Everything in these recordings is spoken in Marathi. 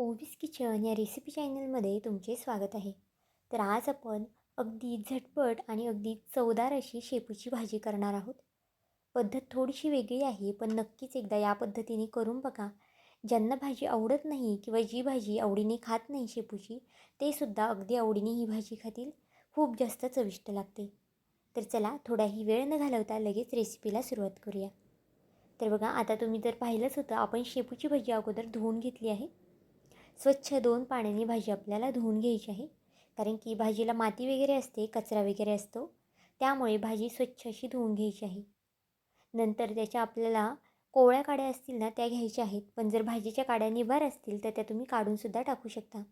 ओवीस किचन या रेसिपी चॅनलमध्ये तुमचे स्वागत आहे. तर आज आपण अगदी झटपट आणि अगदी चवदार अशी शेपूची भाजी करणार आहोत. पद्धत थोडीशी वेगळी आहे पण नक्कीच एकदा या पद्धतीने करून बघा. ज्यांना भाजी आवडत नाही किंवा जी भाजी आवडीने खात नाही शेपूची ते सुद्धा अगदी आवडीने ही भाजी खातील. खूप जास्त चविष्ट लागते. तर चला थोडाही वेळ न घालवता लगेच रेसिपीला सुरुवात करूया. तर बघा आता तुम्ही जर पाहिलंच होतं आपण शेपूची भाजी अगोदर धुवून घेतली आहे. स्वच्छ दोन पाण्याने भाजी आपल्याला धुवून घ्यायची आहे. कारण की भाजीला माती वगैरे असते कचरा वगैरे असतो त्यामुळे भाजी स्वच्छ अशी धुवून घ्यायची आहे. नंतर त्याच्या आपल्याला कोवळ्या काड्या असतील ना त्या घ्यायच्या आहेत. पण जर भाजीच्या काड्या निभार असतील तर त्या तुम्ही काढूनसुद्धा टाकू शकता.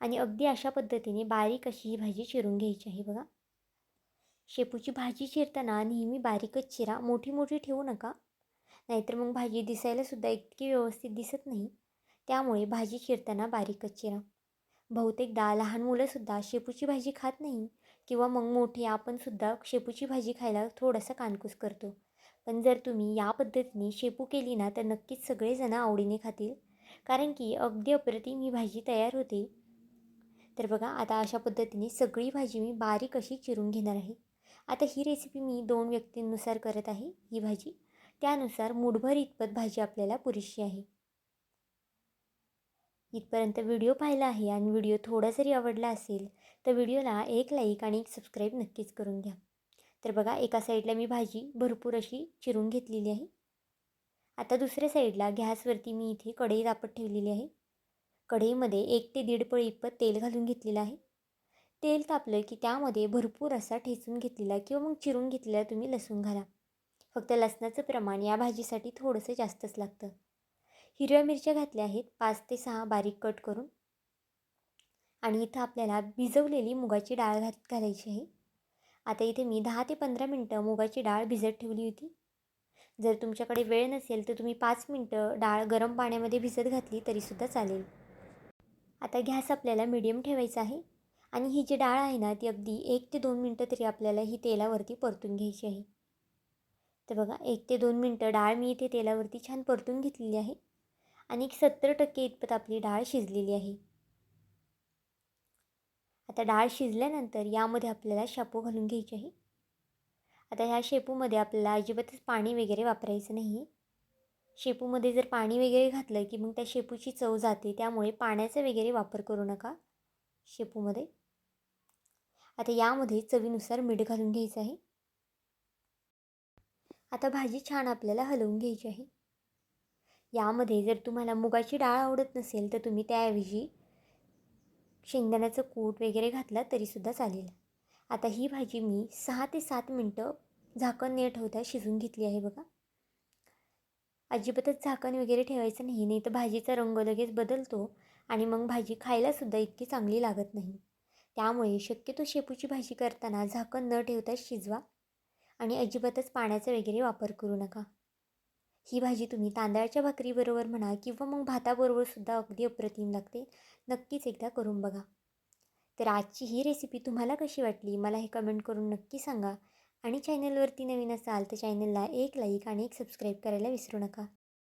आणि अगदी अशा पद्धतीने बारीक अशी ही भाजी चिरून घ्यायची आहे बघा. शेपूची भाजी चिरताना नेहमी बारीकच चिरा. मोठी मोठी ठेवू नका. नाहीतर मग भाजी दिसायलासुद्धा इतकी व्यवस्थित दिसत नाही. त्यामुळे भाजी चिरताना बारीकच चिरा. बहुतेकदा लहान मुलंसुद्धा शेपूची भाजी खात नाही किंवा मग मोठे आपणसुद्धा शेपूची भाजी खायला थोडासा कानकूस करतो. पण जर तुम्ही या पद्धतीने शेपू केली ना तर नक्कीच सगळेजणं आवडीने खातील. कारण की अगदी अप्रतिम ही भाजी तयार होते. तर बघा आता अशा पद्धतीने सगळी भाजी मी बारीक अशी चिरून घेणार आहे. आता ही रेसिपी मी दोन व्यक्तींनुसार करत आहे ही भाजी. त्यानुसार मुठभर इतपत भाजी आपल्याला पुरेशी आहे. इथपर्यंत व्हिडिओ पाहिला आहे आणि व्हिडिओ थोडा जरी आवडला असेल तर व्हिडिओला एक लाईक आणि एक सबस्क्राईब नक्कीच करून घ्या. तर बघा एका साईडला मी भाजी भरपूर अशी चिरून घेतलेली आहे. आता दुसऱ्या साईडला गॅसवरती मी इथे कढई तापत ठेवलेली आहे. कढईमध्ये एक ते दीड पळी इतपत तेल घालून घेतलेलं आहे. तेल तापलं की त्यामध्ये भरपूर असा ठेचून घेतलेला किंवा मग चिरून घेतलेला तुम्ही लसूण घाला. फक्त लसणाचं प्रमाण या भाजीसाठी थोडंसं जास्तच लागतं. हिरव्या मिरच्या घातल्या आहेत. पाच ते सहा बारीक कट करून. आणि इथं आपल्याला भिजवलेली मुगाची डाळ घात घालायची आहे. आता इथे मी दहा ते पंधरा मिनटं मुगाची डाळ भिजत ठेवली होती. जर तुमच्याकडे वेळ नसेल तर तुम्ही पाच मिनटं डाळ गरम पाण्यामध्ये भिजत घातली तरीसुद्धा चालेल. आता गॅस आपल्याला मिडियम ठेवायचा आहे. आणि ही जी डाळ आहे ना ती अगदी एक ते दोन मिनटं तरी आपल्याला ही तेलावरती परतून घ्यायची आहे. तर बघा एक ते दोन मिनटं डाळ मी इथे तेलावरती छान परतून घेतलेली आहे. आणि एक सत्तर टक्के इतपत आपली डाळ शिजलेली आहे. आता डाळ शिजल्यानंतर यामध्ये आपल्याला शापू घालून घ्यायची आहे. आता ह्या शेपूमध्ये आपल्याला अजिबातच पाणी वगैरे वापरायचं नाही. आहे शेपूमध्ये जर पाणी वगैरे घातलं की मग त्या शेपूची चव जाते त्यामुळे पाण्याचा वगैरे वापर करू नका शेपूमध्ये आता यामध्ये चवीनुसार मीठ घालून घ्यायचं आहे. आता भाजी छान आपल्याला हलवून घ्यायची आहे. यामध्ये जर तुम्हाला मुगाची डाळ आवडत नसेल तर तुम्ही त्याऐवजी शेंगदाण्याचं कूट वगैरे घातला तरीसुद्धा चालेल. आता ही भाजी मी सहा ते सात मिनटं झाकण न ठेवता शिजून घेतली आहे बघा. अजिबातच झाकण वगैरे ठेवायचं नाही नाही तर भाजीचा रंग लगेच बदलतो आणि मग भाजी खायलासुद्धा इतकी चांगली लागत नाही. त्यामुळे शक्यतो शेपूची भाजी करताना झाकण न ठेवता शिजवा आणि अजिबातच पाण्याचा वगैरे वापर करू नका. ही भाजी तुम्ही तांदळाच्या भाकरीबरोबर म्हणा किंवा मग भाताबरोबरसुद्धा अगदी अप्रतिम लागते. नक्कीच एकदा करून बघा. तर आजची ही रेसिपी तुम्हाला कशी वाटली? मला हे कमेंट करून नक्की सांगा. आणि चॅनलवरती नवीन असाल तर चॅनलला एक लाईक आणि एक सबस्क्राईब करायला विसरू नका.